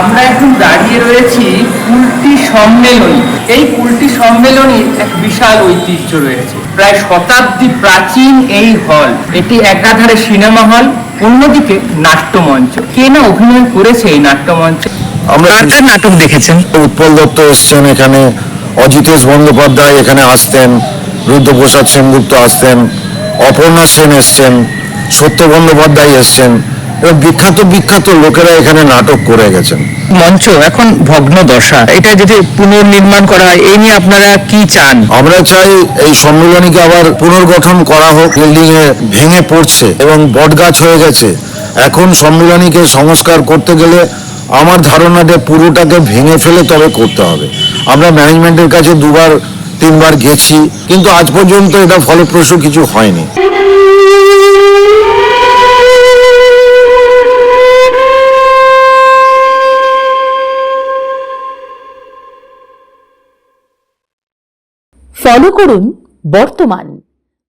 আমরা এখন দাঁড়িয়ে রয়েছি কুলটি সম্মেলনী। এই কুলটি সম্মেলনীর এক বিশাল ঐতিহ্য রয়েছে। প্রায় শতাব্দী প্রাচীন এই হল। এটি একাধারে সিনেমা হল অন্যদিকে নাট্যমঞ্চ। কে না অভিনয় করেছে এই নাট্যমঞ্চে? আমরা নাটক দেখেছেন? উৎপল দত্ত এসছেন এখানে অজিতেশ বন্দ্যোপাধ্যায় এখানে আসতেন রুদ্রপ্রসাদ সেনগুপ্ত আসতেন অপর্ণা সেন এসছেন সত্য বন্দ্যোপাধ্যায় এসছেন বিখ্যাত বিখ্যাত লোকেরা এখানে নাটক করে গেছেন। মঞ্চ এখন ভগ্ন দশা। এটা যদি পুনর্নির্মাণ করা হয় এই নিয়ে আপনারা কি চান? আমরা চাই এই সম্মেলনীকে আবার পুনর্গঠন করা হোক বিল্ডিং এ ভেঙে পড়ছে এবং বটগাছ হয়ে গেছে। এখন সম্মেলনীকে সংস্কার করতে গেলে আমার ধারণাটা পুরোটাকে ভেঙে ফেলে তবে করতে হবে। আমরা ম্যানেজমেন্টের কাছে দুবার তিনবার গেছি কিন্তু আজ পর্যন্ত এটা ফলপ্রসূ কিছু হয়নি। ফলো করুন বর্তমান।